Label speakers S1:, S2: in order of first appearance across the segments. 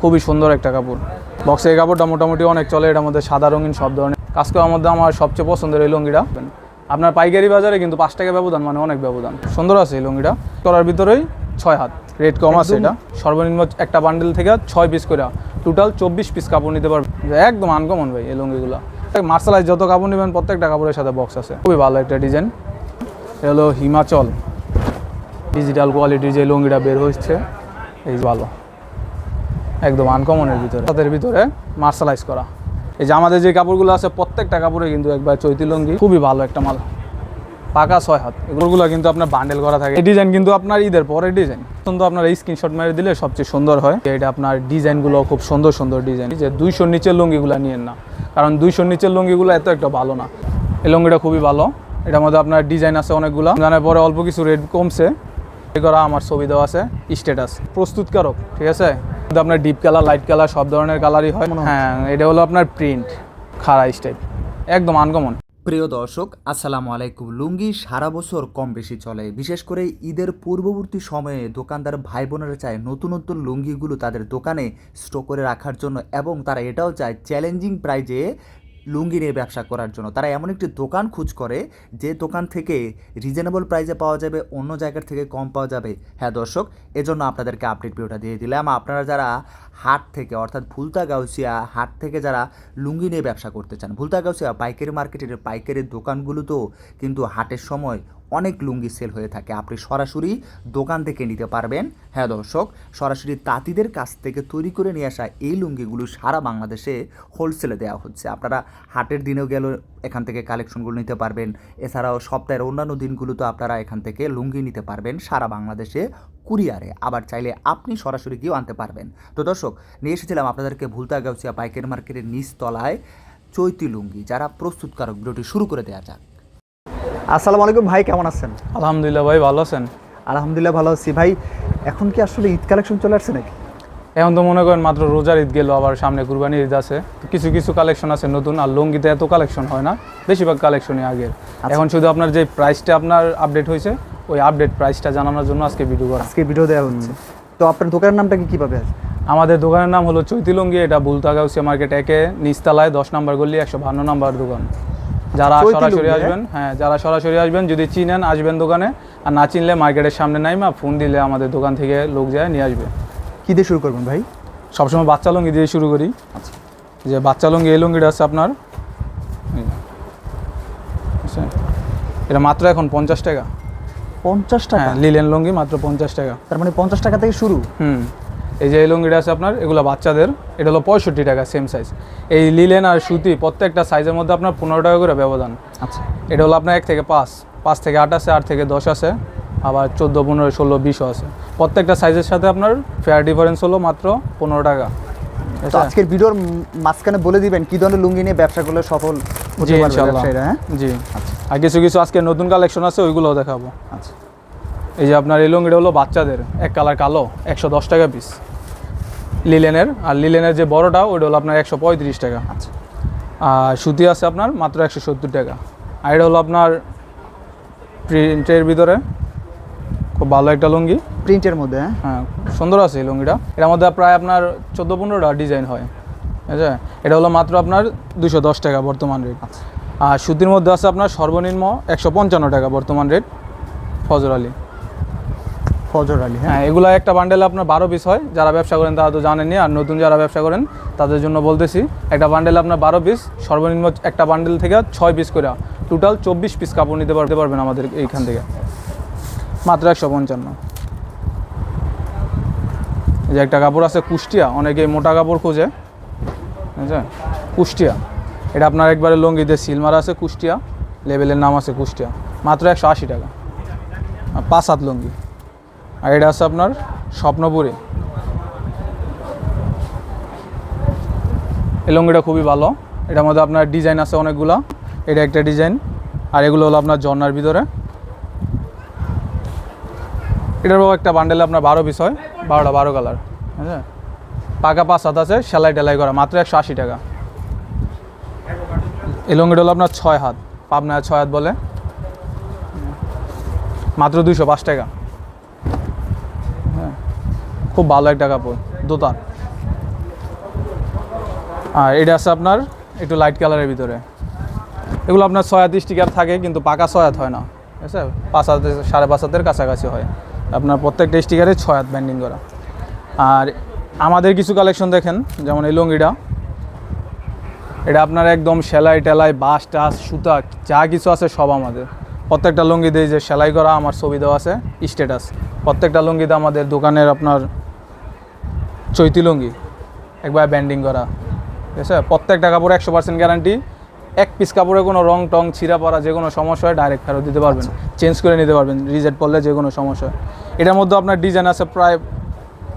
S1: খুবই সুন্দর একটা কাপড়। বক্সের এই কাপড়টা মোটামুটি অনেক চলে এটার মধ্যে সাদা রঙিন সব ধরনের। কাজ করার মধ্যে আমার সবচেয়ে পছন্দের এই লুঙ্গিটা। আপনার পাইকারি বাজারে কিন্তু পাঁচ টাকা ব্যবধান মানে অনেক ব্যবধান। সুন্দর আছে এই লুঙ্গিটা। করার ভিতরেই ছয় হাত। রেট কম আছে এটা। সর্বনিম্ন একটা বান্ডেল থেকে ছয় পিস করে টোটাল চব্বিশ পিস কাপড় নিতে পারবে একদম আনকমন ভাই এই লুঙ্গিগুলো। মার্শালাইজ যত কাপড় নেবেন প্রত্যেকটা কাপড়ের সাথে বক্স আছে। খুবই ভালো একটা ডিজাইন এটা হলো হিমাচল। ডিজিটাল কোয়ালিটির যে লুঙ্গিটা বের হচ্ছে এই ভালো। একদম আনকমনের ভিতরে। তাদের ভিতরে মার্শালাইজ করা। এই যে আমাদের যে কাপড়গুলো আছে, প্রত্যেকটা কাপড়ে কিন্তু একবার চৈতি লুঙ্গি, খুবই ভালো একটা মাল। পাকা ছয় হাত। এগুলোগুলো কিন্তু আপনার বান্ডেল করা থাকে। এই ডিজাইন কিন্তু আপনার ঈদের পরের ডিজাইন কিন্তু আপনার এই স্ক্রিনশট মেরে দিলে সবচেয়ে সুন্দর হয়। এটা আপনার ডিজাইনগুলো খুব সুন্দর সুন্দর ডিজাইন যে দুইশোর নিচের লুঙ্গিগুলো নিয়েন না। কারণ দুইশোর নিচের লুঙ্গিগুলো এত একটা ভালো না। এই লুঙ্গিটা খুবই ভালো। এটার মধ্যে আপনার ডিজাইন আছে অনেকগুলো। জানার পরে অল্প কিছু রেট কমছে। এ করা আমার ছবি দেওয়া আছে। স্ট্যাটাস প্রস্তুতকারক, ঠিক আছে? আপনার ডিপ কালার লাইট কালার সব ধরনের কালারই হয়। হ্যাঁ এটা হলো আপনার প্রিন্ট খাড়া স্টাইল একদম আনকমন
S2: প্রিয় দর্শক আসসালামু আলাইকুম। লুঙ্গি সারা বছর কম বেশি চলে। বিশেষ করে ঈদের পূর্ববর্তী সময়ে দোকানদার ভাই বোনেরা চায় নতুন নতুন লুঙ্গিগুলো তাদের দোকানে স্টক করে রাখার জন্য এবং তারা এটাও চায় চ্যালেঞ্জিং প্রাইজে লুঙ্গি নিয়ে ব্যবসা করার জন্য। তারা এমন একটি দোকান খোঁজ করে যে দোকান থেকে রিজনেবল প্রাইসে পাওয়া যাবে, অন্য জায়গার থেকে কম পাওয়া যাবে। হ্যাঁ দর্শক, এজন্য আপনাদেরকে আপডেট ভিডিওটা দিয়ে দিলাম। আপনারা যারা হাট থেকে, অর্থাৎ ভুলতা গাউসিয়া হাট থেকে যারা লুঙ্গি নিয়ে ব্যবসা করতে চান ভুলতা গাউসিয়া পাইকারি মার্কেটের পাইকারি দোকানগুলো তো কিন্তু হাটের সময় অনেক লুঙ্গি সেল হয়ে থাকে। আপনি সরাসরি দোকান থেকে নিতে পারবেন। হ্যাঁ দর্শক, সরাসরি তাঁতিদের কাছ থেকে তৈরি করে নিয়ে আসা এই লুঙ্গিগুলো সারা বাংলাদেশে হোলসেলে দেওয়া হচ্ছে। আপনারা হাটের দিনেও গেল এখান থেকে কালেকশনগুলো নিতে পারবেন। এছাড়াও সপ্তাহের অন্যান্য দিনগুলো তো আপনারা এখান থেকে লুঙ্গি নিতে পারবেন সারা বাংলাদেশে কুরিয়ারে। আবার চাইলে আপনি সরাসরি গিয়েও আনতে পারবেন। তো দর্শক, নিয়ে এসেছিলাম আপনাদেরকে ভুলতা গাউসিয়া পাইকারি মার্কেটের নিচতলায় চৈতি লুঙ্গি। যারা প্রস্তুতকারক, ভিডিওটি শুরু করে দেওয়া যাক।
S3: আসসালামু আলাইকুম ভাই কেমন আছেন?
S1: আলহামদুলিল্লাহ ভাই ভালো আছেন?
S3: আলহামদুলিল্লাহ ভালো আছি। ভাই এখন কি আসলে ঈদ কালেকশন চলে আসছে নাকি?
S1: এখন তো মনে করেন মাত্র রোজার ঈদ গেল আবার সামনে কুরবানি ঈদ আছে। তো কিছু কিছু কালেকশন আছে নতুন আর লুঙ্গিতে এত কালেকশন হয় না। বেশিরভাগ কালেকশনই আগের। এখন শুধু আপনার যে প্রাইসটা আপনার আপডেট হয়েছে ওই আপডেট প্রাইসটা জানানোর জন্য আজকে ভিডিও করা।
S3: আজকে ভিডিও দেওয়া হচ্ছে। তো আপনার দোকানের নামটা কি কীভাবে আছে?
S1: আমাদের দোকানের নাম হলো চৈতি লুঙ্গি এটা বুলতা গাউসিয়া মার্কেট একে নিচতলায় দশ নম্বর গলি একশো বান্ন নম্বর দোকান। যারা সরাসরি আসবেন হ্যাঁ যারা সরাসরি আসবেন যদি চিনেন আসবেন দোকানে আর না চিনলে মার্কেটের সামনে নাইমা ফোন দিলে আমাদের দোকান থেকে লোক যায় নিয়ে আসবে।
S3: কি দিয়ে শুরু করবেন ভাই?
S1: সবসময় বাচ্চা লুঙ্গি দিয়ে শুরু করি। যে বাচ্চা লুঙ্গি এই লুঙ্গিটা আছে আপনার। বুঝছেন? এটা মাত্র এখন পঞ্চাশ টাকা।
S3: পঞ্চাশ টাকা?
S1: হ্যাঁ লিলেন লুঙ্গি মাত্র পঞ্চাশ টাকা।
S3: তার মানে পঞ্চাশ টাকা থেকে শুরু?
S1: হুম। এই যে এই লুঙ্গিটা আছে আপনার এগুলো বাচ্চাদের এটা হলো পঁয়ষট্টি টাকা সেম সাইজ এই লিলেন আর সুতি প্রত্যেকটা সাইজের মধ্যে আপনার পনেরো টাকা করে ব্যবধান।
S3: আচ্ছা।
S1: এটা হলো আপনার এক থেকে পাঁচ পাঁচ থেকে আট আছে আট থেকে দশ আছে আবার চোদ্দ পনেরো ষোলো বিশও আছে। প্রত্যেকটা সাইজের সাথে আপনার ফেয়ার ডিফারেন্স হলো মাত্র পনেরো টাকা।
S3: তো আজকের ভিডিওর মাঝখানে বলে দিবেন কি ধরনের লুঙ্গি নিয়ে ব্যবসা করলে সফল হতে পারবে ব্যবসায়ীরা হ্যাঁ?
S1: জি। আর কিছু কিছু আজকে নতুন কালেকশন আছে ওইগুলোও দেখাবো।
S3: আচ্ছা।
S1: এই যে আপনার এই লুঙ্গিটা হলো বাচ্চাদের এক কালার কালো একশো দশ টাকা পিস লিলেনের আর লিলেনের যে বড়টা ওইটা হলো আপনার একশো পঁয়ত্রিশ টাকা।
S3: আচ্ছা।
S1: আর সুতি আছে আপনার মাত্র একশো সত্তর টাকা। আর এটা হলো আপনার প্রিন্টের ভিতরে খুব ভালো একটা লুঙ্গি।
S3: প্রিন্টের মধ্যে হ্যাঁ?
S1: হ্যাঁ সুন্দর আছে এই লুঙ্গিটা। এটার মধ্যে প্রায় আপনার চোদ্দ পনেরোটা ডিজাইন হয়। ঠিক আছে? এটা হলো মাত্র আপনার দুশো দশ টাকা বর্তমান রেট
S3: আচ্ছা।
S1: আর সুতির মধ্যে আছে আপনার সর্বনিম্ন একশো পঞ্চান্ন টাকা বর্তমান রেট ফজর আলী।
S3: ফজর আলী হ্যাঁ।
S1: হ্যাঁ এগুলো একটা বান্ডেল আপনার বারো পিস হয়। যারা ব্যবসা করেন তারা তো জানেনি আর নতুন যারা ব্যবসা করেন তাদের জন্য বলতেছি, একটা বান্ডেল আপনার বারো পিস সর্বনিম্ন একটা বান্ডেল থেকে ছয় পিস করে টোটাল চব্বিশ পিস কাপড় নিতে পারতে পারবেন আমাদের এইখান থেকে। মাত্র একশো পঞ্চান্ন। যে একটা কাপড় আছে কুষ্টিয়া অনেকে মোটা কাপড় খোঁজে। বুঝছেন কুষ্টিয়া। এটা আপনার একবারে লঙ্গিতে সিলমার আছে কুষ্টিয়া লেভেলের নাম আছে কুষ্টিয়া। মাত্র একশো আশি টাকা। পাঁচ হাত লঙ্গি। আর এটা আছে আপনার স্বপ্নপুরি। এই লুঙ্গিটা খুবই ভালো। এটার মধ্যে আপনার ডিজাইন আছে অনেকগুলা। এটা একটা ডিজাইন। আর এগুলো হলো আপনার জন্নার ভিতরে। এটারও একটা বান্ডেলে আপনার বারো পিস হয়। বারোটা বারো কালার হ্যাঁ পাকা পাঁচ হাত আছে, সেলাই টেলাই করা। মাত্র একশো আশি টাকা। এই লুঙ্গিটা হলো আপনার ছয় হাত। পাবনায় ছয় হাত বলে। মাত্র দুইশো পাঁচ টাকা। খুব ভালো একটা কাপড়, দোতার। আর এটা আছে আপনার একটু লাইট কালারের ভিতরে। এগুলো আপনার ছয় হাত স্টিকার থাকে, কিন্তু পাকা ছয় হাত হয় না। ঠিক আছে? পাঁচ হাত সাড়ে পাঁচ হাতের কাছাকাছি হয়। আপনার প্রত্যেকটা স্টিকারে ছয় হাত ব্যান্ডিং করা। আর আমাদের কিছু কালেকশন দেখেন, যেমন এই লুঙ্গিটা। এটা আপনার একদম সেলাই টেলাই বাঁশ টাস, সুতা, যা কিছু আছে সব আমাদের। প্রত্যেকটা লুঙ্গি দিয়ে যে সেলাই করা, আমার ছবি দেওয়া আছে স্ট্যাটাস প্রত্যেকটা লুঙ্গিতে আমাদের দোকানের আপনার চৈতি লুঙ্গি একবার ব্যান্ডিং করা। ঠিক আছে? প্রত্যেকটা কাপড় একশো পার্সেন্ট গ্যারান্টি এক পিস কাপড়ে কোনো রং টং ছিঁড়া পড়া যে কোনো সমস্যা হয় ডাইরেক্ট ফেরত দিতে পারবেন। চেঞ্জ করে নিতে পারবেন রিজেক্ট পড়লে যে কোনো সমস্যা হয়। এটার মধ্যে আপনার ডিজাইন আছে প্রায়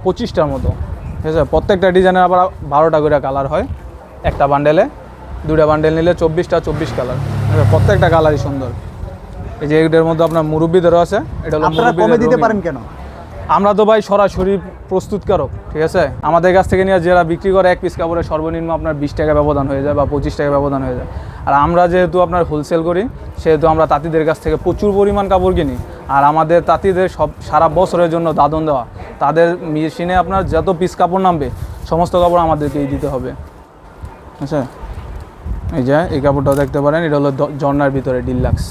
S1: পঁচিশটার মতো। ঠিক আছে? প্রত্যেকটা ডিজাইনের আবার বারোটা করে কালার হয়। একটা বান্ডেলে দুটা বান্ডেল নিলে চব্বিশটা চব্বিশ কালার প্রত্যেকটা কালারই সুন্দর। এই যে এটার মধ্যে আপনার মুরব্বিদেরও আছে। এটা হলো
S3: কমে দিতে পারেন কেন?
S1: আমরা তো ভাই সরাসরি প্রস্তুতকারক, ঠিক আছে? আমাদের কাছ থেকে নিয়ে যারা বিক্রি করে, এক পিস কাপড়ে সর্বনিম্ন আপনার বিশ টাকা ব্যবধান হয়ে যায় বা পঁচিশ টাকা ব্যবধান হয়ে যায়। আর আমরা যেহেতু আপনার হোলসেল করি, সেহেতু আমরা তাঁতিদের কাছ থেকে প্রচুর পরিমাণ কাপড় কিনি। আর আমাদের তাঁতিদের সব, সারা বছরের জন্য দাদন দেওয়া। তাদের মেশিনে আপনার যত পিস কাপড় নামবে, সমস্ত কাপড় আমাদেরকেই দিতে হবে। আচ্ছা? এই যে, এই কাপড়টাও দেখতে পারেন, এটা হলো ঝর্নার ভিতরে ডিলাক্স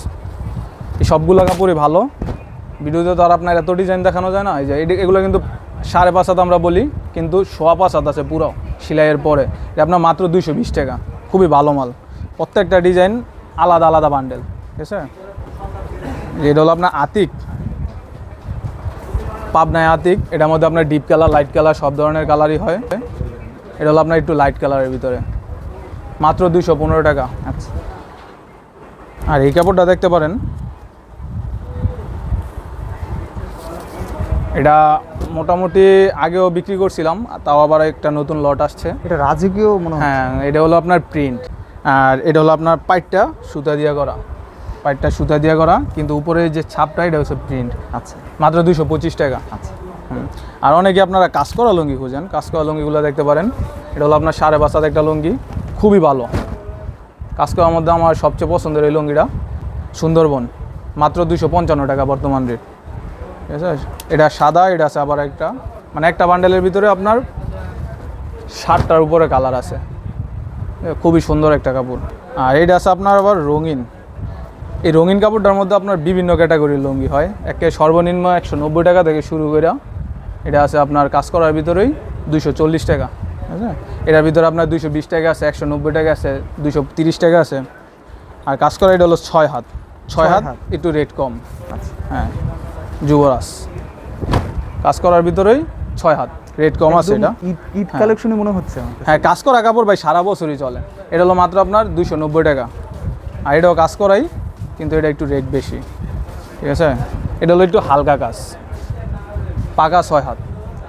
S1: এই সবগুলো কাপড়ই ভালো। ভিডিওতে তো আর আপনার এত ডিজাইন দেখানো যায় না, এই যে এগুলো কিন্তু সাড়ে পাঁচ হাত আমরা বলি, কিন্তু সোয়া পাঁচ হাত আছে পুরো সেলাইয়ের পরে। এটা আপনার মাত্র দুইশো বিশ টাকা, খুবই ভালো মাল। প্রত্যেকটা ডিজাইন আলাদা আলাদা বান্ডেল ঠিক আছে? এটা হলো আপনার আতিক। পাবনায় আতিক, এটার মধ্যে আপনার ডিপ কালার লাইট কালার সব ধরনের কালারই হয়। এটা হলো আপনার একটু লাইট কালারের ভিতরে। মাত্র দুইশো পনেরো টাকা।
S3: আচ্ছা।
S1: আর এই কাপড়টা দেখতে পারেন এটা মোটামুটি আগেও বিক্রি করছিলাম তাও আবার একটা নতুন লট আসছে।
S3: এটা রাজকীয় মনে হয়
S1: হ্যাঁ এটা হলো আপনার প্রিন্ট আর এটা হলো আপনার পাইটটা সুতা দিয়ে করা। পাইটটা সুতা দিয়ে করা কিন্তু উপরে যে ছাপটা এটা হচ্ছে প্রিন্ট
S3: আচ্ছা।
S1: মাত্র দুশো পঁচিশ টাকা।
S3: আচ্ছা।
S1: হুম। আর অনেকে আপনারা কাজ করা লুঙ্গি খুঁজেন কাজ করা লুঙ্গিগুলো দেখতে পারেন। এটা হলো আপনার সাড়ে পাঁচ একটা লুঙ্গি খুবই ভালো। কাজ করার মধ্যে আমার সবচেয়ে পছন্দের এই লুঙ্গিটা সুন্দরবন মাত্র দুশো পঞ্চান্ন টাকা বর্তমান রেট ঠিক আছে এটা সাদা এটা আছে আবার একটা। মানে একটা বান্ডেলের ভিতরে আপনার ষাটটার উপরে কালার আছে। খুবই সুন্দর একটা কাপড়। আর এইটা আছে আপনার আবার রঙিন। এই রঙিন কাপড়টার মধ্যে আপনার বিভিন্ন ক্যাটাগরির লুঙ্গি হয়। একে সর্বনিম্ন একশো নব্বই টাকা থেকে শুরু করে এটা আছে আপনার কাজ করার ভিতরেই দুইশো চল্লিশ টাকা। আছে এটার ভিতরে আপনার দুইশো বিশ টাকা আছে একশো নব্বই টাকা আছে দুইশো তিরিশ টাকা আছে। আর কাজ করা এটা হলো ছয় হাত। ছয় হাত। একটু রেট কম।
S3: আচ্ছা।
S1: হ্যাঁ। যুবরাজ। কাজ করার ভিতরেই ছয় হাত। রেট কম আছে এটা।
S3: ঈদ ঈদ
S1: হ্যাঁ।
S3: মনে হচ্ছে
S1: হ্যাঁ কাজ করা কাপড় ভাই সারা বছরই চলে। এটা হলো মাত্র আপনার দুইশো নব্বই টাকা। আর এটাও কাজ করাই কিন্তু এটা একটু রেট বেশি। ঠিক আছে? এটা হলো একটু হালকা কাজ। পাকা ছয় হাত।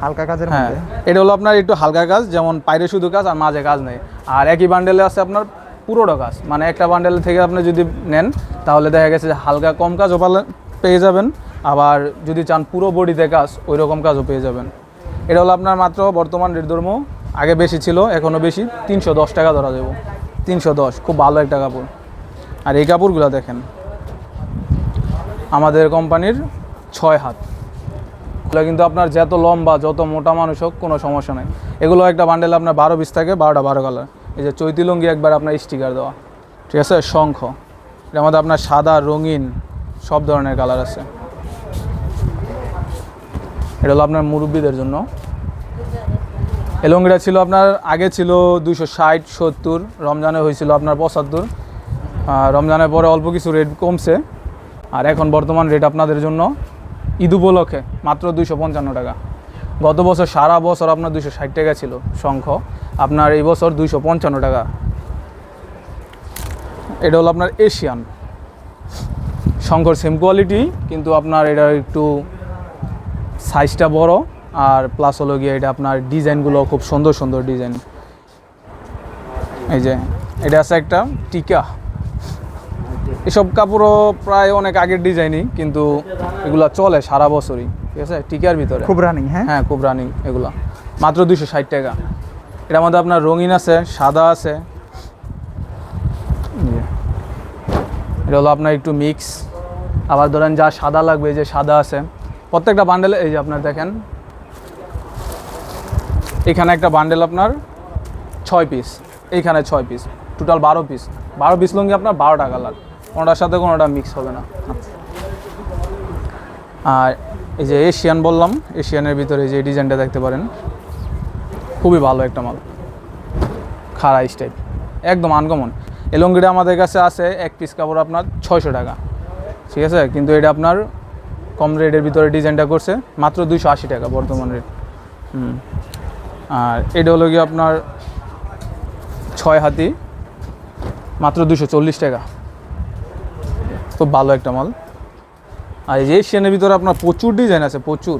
S3: হালকা কাজের
S1: হ্যাঁ এটা হলো আপনার একটু হালকা কাজ যেমন পাইরে শুধু কাজ আর মাঝে কাজ নেই। আর একই বান্ডেলে আছে আপনার পুরোটা কাজ। মানে একটা বান্ডেল থেকে আপনি যদি নেন তাহলে দেখা গেছে যে হালকা কম কাজও পেয়ে যাবেন। আবার যদি চান পুরো বডিতে কাজ ওই রকম কাজও পেয়ে যাবেন। এটা হলো আপনার মাত্র বর্তমান ধর্ম। আগে বেশি ছিল, এখনও বেশি। তিনশো দশ টাকা ধরা যাব। তিনশো দশ, খুব ভালো একটা কাপড়। আর এই কাপড়গুলো দেখেন। আমাদের কোম্পানির ছয় হাত। এগুলো কিন্তু আপনার যত লম্বা, যত মোটা মানুষ হোক, কোনো সমস্যা নেই। এগুলো একটা বান্ডেল আপনার বারো পিস থাকে, বারোটা বারো কালার এই যে চৈতি লুঙ্গি একবার আপনার স্টিকার দেওয়া। ঠিক আছে? শঙ্খ। এটার মধ্যে আপনার সাদা, রঙিন সব ধরনের কালার আছে। এটা হলো আপনার মুরব্বীদের জন্য। লুঙ্গিটা ছিল আপনার, আগে ছিল দুশো ষাট, সত্তর, রমজানে হয়েছিল আপনার পঁচাত্তর। রমজানের পরে অল্প কিছু রেট কমছে। আর এখন বর্তমান রেট আপনাদের জন্য ঈদ উপলক্ষে মাত্র দুইশো পঞ্চান্ন টাকা। গত বছর সারা বছর আপনার দুইশো ষাট টাকা ছিল শঙ্খ আপনার এই বছর দুইশো পঞ্চান্ন টাকা। এটা হলো আপনার এশিয়ান। শঙ্কর সেম কোয়ালিটি কিন্তু আপনার এটা একটু সাইজটা বড় আর প্লাস হলো গিয়ে এটা আপনার ডিজাইনগুলো খুব সুন্দর সুন্দর ডিজাইন। এই যে এটা আছে একটা টিকা। এসব কাপড়ও প্রায় অনেক আগের ডিজাইনই কিন্তু এগুলা চলে সারা বছরই ঠিক আছে? টিকার ভিতরে।
S3: খুব রানিং হ্যাঁ?
S1: হ্যাঁ খুব রানিং এগুলা। মাত্র দুশো ষাট টাকা। এটার মধ্যে আপনার রঙিন আছে সাদা আছে। এটা হলো আপনার একটু মিক্স আবার ধরেন যা সাদা লাগবে যে সাদা আছে। প্রত্যেকটা বান্ডেলে এই যে আপনার দেখেন। এখানে একটা বান্ডেল আপনার ছয় পিস এইখানে ছয় পিস টোটাল বারো পিস বারো পিস লুঙ্গি আপনার বারোটা কালার কোনোটার সাথে কোনোটা মিক্স হবে না। আর এই যে এশিয়ান বললাম এশিয়ানের ভিতরে যে ডিজাইনটা দেখতে পারেন, খুবই ভালো একটা মাল। খাড়া স্টাইল একদম আনকমন এই লুঙ্গিটা আমাদের কাছে আছে এক পিস কাপড় আপনার ছয়শো টাকা, ঠিক আছে? কিন্তু এটা আপনার কম রেটের ভিতরে ডিজাইনটা করছে, মাত্র দুইশো আশি টাকা বর্তমান রেট আর এটা হলো গিয়ে আপনার ছয় হাতি, মাত্র দুশো চল্লিশ টাকা। খুব ভালো একটা মাল। আর এই এশিয়ানের ভিতরে আপনার প্রচুর ডিজাইন আছে, প্রচুর।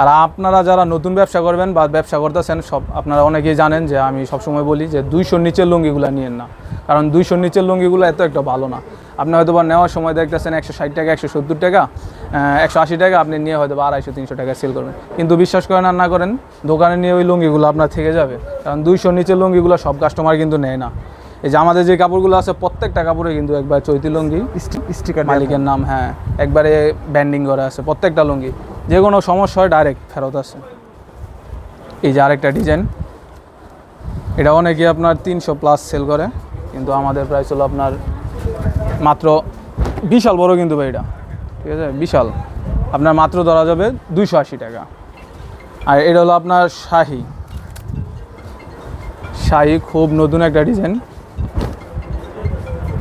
S1: আর আপনারা যারা নতুন ব্যবসা করবেন বা ব্যবসা করতেছেন সব আপনারা অনেকেই জানেন যে আমি সবসময় বলি যে দুইশোর নিচের লুঙ্গিগুলো নিয়েন না। কারণ দুইশোর নিচের লুঙ্গিগুলো এত একটা ভালো না। আপনি হয়তো বা নেওয়ার সময় দেখতেছেন একশো ষাট টাকা একশো সত্তর টাকা একশো আশি টাকা আপনি নিয়ে হয়তো বা আড়াইশো তিনশো টাকা সেল করবেন। কিন্তু বিশ্বাস করেন আর না করেন দোকানে নিয়ে ওই লুঙ্গিগুলো আপনার থেকে যাবে। কারণ দুইশোর নিচের লুঙ্গিগুলো সব কাস্টমার কিন্তু নেয় না। এই যে আমাদের যে কাপড়গুলো আছে প্রত্যেকটা কাপড়ে কিন্তু একবার চৈতি লুঙ্গি।
S3: স্টিকার
S1: মালিকের নাম হ্যাঁ একবারে ব্যান্ডিং করা আছে প্রত্যেকটা লুঙ্গি। যে কোনো সমস্যা হয় ডাইরেক্ট ফেরত আছে এই যে আরেকটা ডিজাইন এটা অনেকে আপনার তিনশো প্লাস সেল করে, কিন্তু আমাদের প্রাইস হলো আপনার মাত্র বিশাল বড় কিন্তু ভাই এটা। ঠিক আছে? বিশাল। আপনার মাত্র ধরা যাবে দুইশো আশি টাকা। আর এটা হলো আপনার শাহি। শাহি খুব নতুন একটা ডিজাইন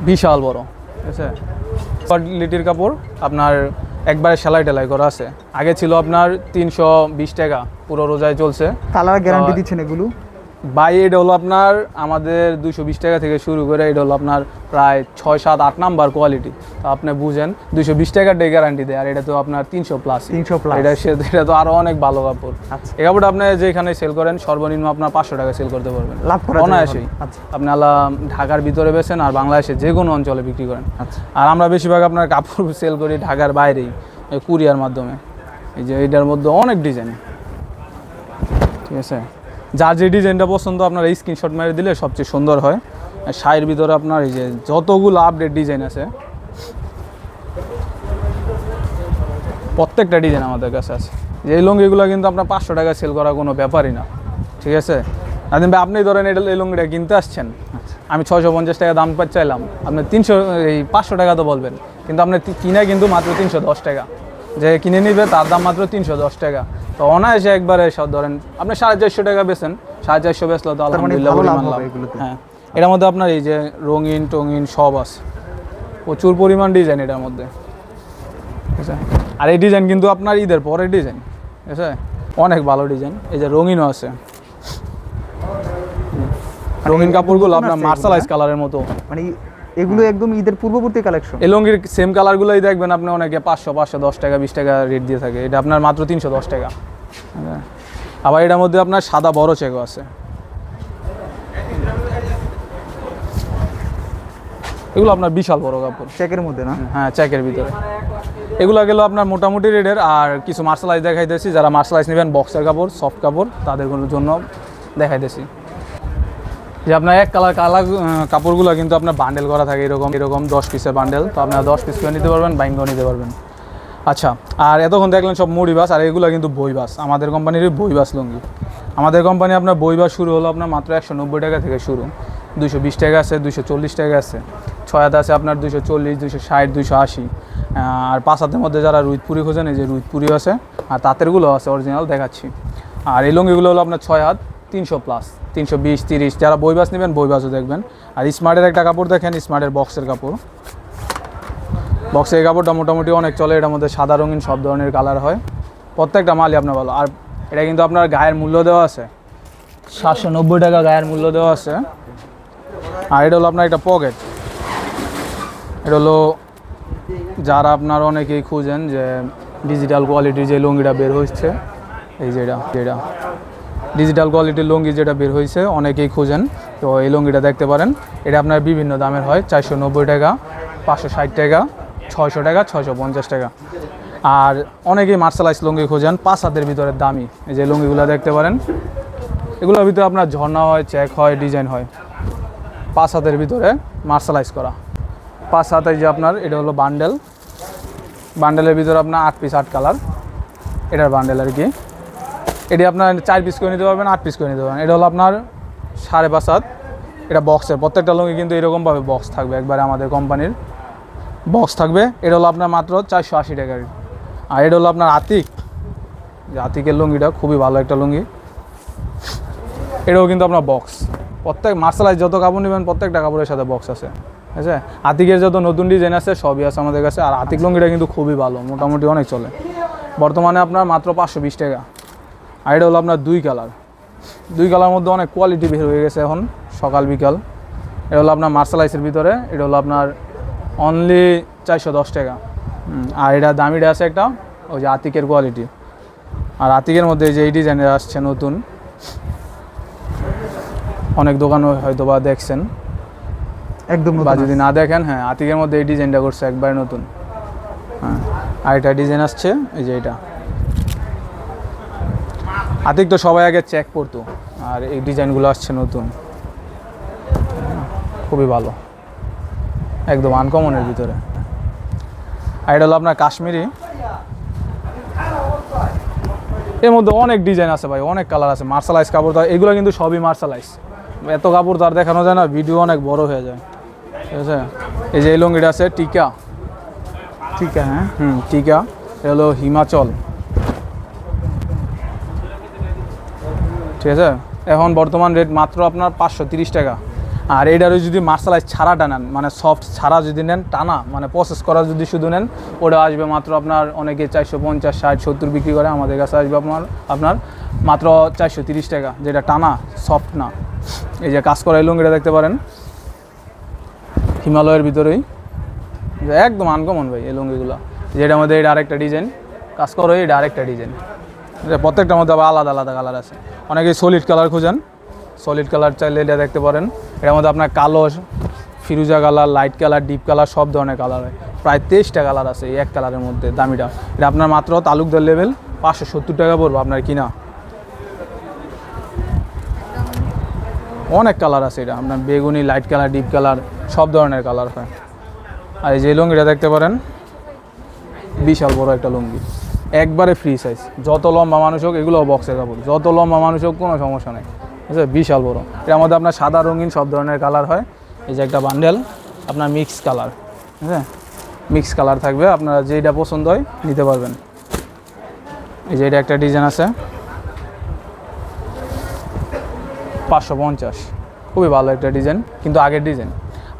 S1: বিশাল বড়। ঠিক আছে? কোয়ালিটির কাপড় আপনার একবারে সেলাই টেলাই করা আছে। আগে ছিল আপনার তিনশো বিশ টাকা পুরো রোজায় চলছে।
S3: কালার গ্যারান্টি দিচ্ছেন এগুলো?
S1: বাই এটা হলো আপনার আমাদের দুশো বিশ টাকা থেকে শুরু করে এটা হলো আপনার প্রায় ছয় সাত আট নাম্বার কোয়ালিটি তো আপনি বুঝেন দুশো বিশ টাকার ডে গ্যারান্টি দেয় আর এটা তো আপনার তিনশো প্লাস
S3: 300 plus।
S1: এটা সে- এটা তো আরও অনেক ভালো কাপড়।
S3: আচ্ছা।
S1: এই কাপড়টা আপনি যেখানে সেল করেন সর্বনিম্ন আপনার পাঁচশো টাকা সেল করতে পারবেন।
S3: লাভ
S1: অনায়াসেই।
S3: আচ্ছা।
S1: আপনি আল্লাহ ঢাকার ভিতরে বেছেন আর বাংলাদেশে যে কোনো অঞ্চলে বিক্রি করেন।
S3: আচ্ছা।
S1: আর আমরা বেশিরভাগ আপনার কাপড় সেল করি ঢাকার বাইরেই কুরিয়ার মাধ্যমে। এই যে এটার মধ্যে অনেক ডিজাইন ঠিক আছে? যার যে ডিজাইনটা পছন্দ, আপনার এই স্ক্রিনশট মেরে দিলে সবচেয়ে সুন্দর হয়। শাড়ির ভিতরে আপনার এই যে যতগুলো আপডেট ডিজাইন আছে, প্রত্যেকটা ডিজাইন আমাদের কাছে আছে। এই লুঙ্গিগুলো কিন্তু আপনার পাঁচশো টাকা সেল করা কোনো ব্যাপারই না। ঠিক আছে? নাদিম ভাই, আপনি ধরেন এটা এই লুঙ্গিটা কিনতে আসছেন। আমি ছয়শো পঞ্চাশ টাকা দাম চাইলাম। আপনি তিনশো এই পাঁচশো টাকা তো বলবেন। কিন্তু আপনি কিনে কিন্তু মাত্র তিনশো দশ টাকা। যে কিনে নিবে, তার দাম মাত্র তিনশো দশ টাকা। তো অনায়াসে একবারে সব ধরেন আপনি সাড়ে চারশো টাকা বেছেন সাড়ে চারশো বেচলে তো
S3: মানে
S1: আলহামদুলিল্লাহ। হ্যাঁ। এটার মধ্যে আপনার এই যে রঙিন টঙিন সব আছে। প্রচুর পরিমাণ ডিজাইন এটার মধ্যে। ঠিক আছে? আর এই ডিজাইন কিন্তু আপনার ঈদের পরের ডিজাইন। ঠিক আছে? অনেক ভালো ডিজাইন। এই যে রঙিনও আছে। রঙিন কাপড়গুলো আপনার মার্শালাইজ কালারের মতো।
S3: মানে এগুলো একদম ঈদের পূর্ববর্তী কালেকশন
S1: এই লুঙ্গির সেম কালারগুলোই দেখবেন আপনি অনেকে পাঁচশো পাঁচশো দশ টাকা বিশ টাকা রেট দিয়ে থাকে। এটা আপনার মাত্র তিনশো দশ টাকা। হ্যাঁ। আবার এটার মধ্যে আপনার সাদা বড় চেকও আছে। এগুলো আপনার বিশাল বড় কাপড়।
S3: চেকের মধ্যে না?
S1: হ্যাঁ চেকের ভিতরে। এগুলো গেল আপনার মোটামুটি রেটের আর কিছু মার্শালাইজ দেখাইতেছি যারা মার্শাল মার্শালাইজ নেবেন বক্সের কাপড় সফট কাপড় তাদের জন্য দেখাইতেছি। যে আপনার এক কালার কালার কাপড়গুলো কিন্তু আপনার বান্ডেল করা থাকে এরকম এরকম দশ পিসের বান্ডেল তো আপনারা দশ পিস করে নিতে পারবেন বাইঙ্গও নিতে পারবেন। আচ্ছা আর এতক্ষণ দেখলেন সব মুড়ি বাস, আর এগুলো কিন্তু বই বাস। আমাদের কোম্পানির বই বাস লুঙ্গি। আমাদের কোম্পানি আপনার বই বাস শুরু হলো আপনার মাত্র একশো নব্বই টাকা থেকে শুরু। দুশো বিশ টাকা আছে দুশো চল্লিশ টাকা আছে। ছয় হাতে আছে আপনার দুশো চল্লিশ দুশো ষাট দুশো আশি। আর পাঁচ হাতের মধ্যে যারা রুইতপুরি খোঁজেন, এই যে রুইতপুরি আছে, আর তাঁতেরগুলো আছে অরিজিনাল দেখাচ্ছি। আর এই লুঙ্গিগুলো হলো আপনার ছয় হাত, তিনশো প্লাস তিনশো বিশ, তিরিশ। যারা বই বাস নেবেন, বই বাসও দেখবেন। আর স্মার্টের একটা কাপড় দেখেন, স্মার্টের বক্সের কাপড়। বক্সের কাপড়টা মোটামুটি অনেক চলে, এটার মধ্যে সাদা রঙিন সব ধরনের কালার হয়। প্রত্যেকটা মালই আপনার ভালো। আর এটা কিন্তু আপনার গায়ের মূল্য দেওয়া আছে। সাতশো নব্বই টাকা গায়ের মূল্য দেওয়া আছে। আর এটা হলো আপনার একটা পকেট এটা হলো যারা আপনার অনেকেই খুঁজেন যে ডিজিটাল কোয়ালিটির যে লুঙ্গিটা বের হচ্ছে এই যেটা যেটা ডিজিটাল কোয়ালিটির লুঙ্গি যেটা বের হয়েছে, অনেকেই খুঁজেন। তো এই লুঙ্গিটা দেখতে পারেন। এটা আপনার বিভিন্ন দামের হয়, চারশো নব্বই টাকা, পাঁচশো ষাট টাকা। ছয়শো টাকা, ছয়শো পঞ্চাশ টাকা। আর অনেকেই মার্শালাইজ লুঙ্গি খোঁজেন, পাঁচ হাতের ভিতরে দামি। এই যে লুঙ্গিগুলো দেখতে পারেন, এগুলোর ভিতরে আপনার ঝর্ণা হয়, চেক হয়, ডিজাইন হয়। পাঁচ হাতের ভিতরে মার্শালাইজ করা। পাঁচ হাতে যে আপনার, এটা হলো বান্ডেল বান্ডেলের ভিতরে আপনার আট পিস আট কালার এটার বান্ডেল আর কি। এটি আপনার চার পিস করে নিতে পারবেন, আট পিস করে নিতে পারবেন। এটা হলো আপনার সাড়ে পাঁচ হাত। এটা বক্সের প্রত্যেকটা লুঙ্গি কিন্তু এরকমভাবে বক্স থাকবে একবারে আমাদের কোম্পানির বক্স থাকবে। এটা হলো আপনার মাত্র চারশো আশি টাকার আর এটা হলো আপনার আতিক। যে আতিকের লুঙ্গিটা খুবই ভালো একটা লুঙ্গি। এটাও কিন্তু আপনার বক্স। প্রত্যেক মার্শালাইজ যত কাপড় নেবেন, প্রত্যেকটা কাপড়ের সাথে বক্স আছে। ঠিক আছে? আতিকের যত নতুন ডিজাইন আছে, সবই আছে আমাদের কাছে। আর আতিক লুঙ্গিটা কিন্তু খুবই ভালো, মোটামুটি অনেক চলে। বর্তমানে আপনার মাত্র পাঁচশো বিশ টাকা। আর এটা হলো আপনার দুই কালার। দুই কালার মধ্যে অনেক কোয়ালিটি বের হয়ে গেছে এখন, সকাল, বিকাল। এটা হলো আপনার মার্শালাইসের ভিতরে। এটা হলো আপনার অনলি চারশো দশ টাকা। হুম, আর এটা দামিটা আছে একটা ওই যে আতিকের কোয়ালিটি আর আতিকের মধ্যে এই যে এই ডিজাইনের আসছে নতুন অনেক দোকানও হয়তো বা দেখছেন।
S3: একদম
S1: বা যদি না দেখেন হ্যাঁ আতিকের মধ্যে এই ডিজাইনটা করছে একবারে নতুন। হ্যাঁ আর এটা ডিজাইন আসছে এই যে এটা। আতিক তো সবাই আগে চেক করতো আর এই ডিজাইনগুলো আসছে নতুন। খুবই ভালো। একদম আনকমনের ভিতরে। আর এটা হলো আপনার কাশ্মীরি। এর মধ্যে অনেক ডিজাইন আছে ভাই, অনেক কালার আছে মার্শালাইজ কাপড় তো, এগুলো কিন্তু সবই মার্শালাইজ এত কাপড় তো আর দেখানো যায় না ভিডিও অনেক বড় হয়ে যায়। ঠিক আছে? এই যে এই লুঙ্গিটা আছে টিকা।
S3: টিকা হ্যাঁ?
S1: হুম, টিকা। এটা হলো হিমাচল। ঠিক আছে? এখন বর্তমান রেট মাত্র আপনার পাঁচশো তিরিশ টাকা। আর এইটারও যদি মার্শালাইজ ছাড়াটা নেন মানে সফট ছাড়া যদি নেন, টানা মানে প্রসেস করা যদি শুধু নেন, ওটা আসবে মাত্র আপনার অনেকে চারশো পঞ্চাশ, ষাট, সত্তর বিক্রি করে, আমাদের কাছে আসবে আপনার আপনার মাত্র চারশো তিরিশ টাকা, যেটা টানা সফট না। এই যে কাজ করা লুঙ্গিটা দেখতে পারেন। হিমালয়ের ভিতরেই। একদম আনকমন ভাই এই লুঙ্গিগুলো। যেটা মধ্যে এটা আরেকটা ডিজাইন কাজ করো এটা আরেকটা ডিজাইন প্রত্যেকটার মধ্যে আবার আলাদা আলাদা কালার আছে। অনেকে সলিড কালার খুঁজেন। সলিড কালার চাইলে এটা দেখতে পারেন। এটার মধ্যে আপনার কালো, ফিরুজা colour light colour deep colour সব ধরনের কালার হয়। প্রায় তেইশটা কালার আছে এই এক কালারের মধ্যে দামিটা। এটা আপনার মাত্র তালুকদার লেভেল পাঁচশো সত্তর টাকা পড়ব আপনার কিনা। অনেক কালার আছে এটা। আপনার বেগুনি লাইট কালার ডিপ কালার সব ধরনের কালার হয়। আর এই যে লুঙ্গিটা দেখতে পারেন, বিশাল বড় একটা লুঙ্গি। একবারে ফ্রি সাইজ যত লম্বা মানুষ হোক, এগুলো বক্সে কাপড় যত লম্বা মানুষ হোক, কোনো সমস্যা নেই। আছে বিশাল বড়ো। এর মধ্যে আপনার সাদা, রঙিন সব ধরনের কালার হয়। এই যে একটা বান্ডেল আপনার মিক্স কালার হ্যাঁ মিক্স কালার থাকবে, আপনারা যেটা পছন্দ হয় নিতে পারবেন। এই যে এটা একটা ডিজাইন আছে। পাঁচশো পঞ্চাশ। খুবই ভালো একটা ডিজাইন কিন্তু আগের ডিজাইন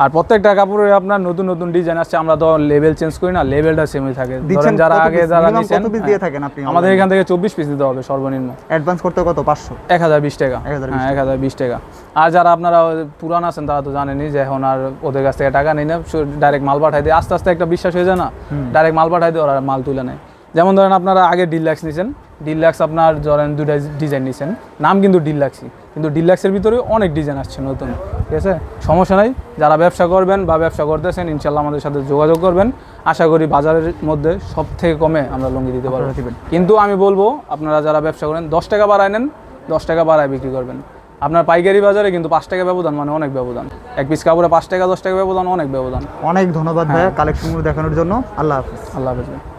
S1: আর প্রত্যেকটা কাপড়ে আপনার নতুন নতুন ডিজাইন আসছে আমরা তো লেভেল চেঞ্জ করি না লেভেলটা সেমই থাকে। ধরেন যারা আগে যারা নিছেন
S3: কত piece দিয়ে
S1: হ্যাঁ,
S3: থাকেন আপনি
S1: আমাদের? এখান থেকে চব্বিশ পিস দিতে হবে সর্বনিম্ন।
S3: অ্যাডভান্স করতে কত? পাঁচশো।
S1: এক হাজার বিশ টাকা।
S3: 1020
S1: হ্যাঁ টাকা। আর যারা আপনারা পুরান আছেন তারা তো জানেনই যে এখন আর ওদের কাছ থেকে টাকা নেই না ডাইরেক্ট মাল পাঠাই দিয়ে আস্তে আস্তে একটা বিশ্বাস হয়ে যায় না? ডাইরেক্ট মাল পাঠাই দিয়ে ওরা মাল তুলে নেয়। যেমন ধরেন আপনারা আগে ডিলাক্স নিছেন ডিলাক্স আপনার ধরেন দুটা ডিজাইন নিছেন। নাম কিন্তু ডিলাক্সই কিন্তু ডিলাক্সের ভিতরে অনেক ডিজাইন আসছে নতুন ঠিক আছে? সমস্যা নাই যারা ব্যবসা করবেন বা ব্যবসা করতেছেন ইনশাল্লাহ আমাদের সাথে যোগাযোগ করবেন। আশা করি বাজারের মধ্যে সব থেকে কমে আমরা লুঙ্গি দিতে পারব। কিন্তু আমি বলব আপনারা যারা ব্যবসা করেন দশ টাকা বাড়ায় নেন দশ টাকা বাড়ায় বিক্রি করবেন। আপনার পাইকারি বাজারে কিন্তু পাঁচ টাকা ব্যবধান মানে অনেক ব্যবধান। এক পিস কাপড়ে পাঁচ টাকা দশ টাকা ব্যবধান অনেক ব্যবধান।
S3: অনেক ধন্যবাদ ভাইয়া কালেকশনগুলো দেখানোর জন্য। আল্লাহ হাফিজ।
S1: আল্লাহ হাফেজ।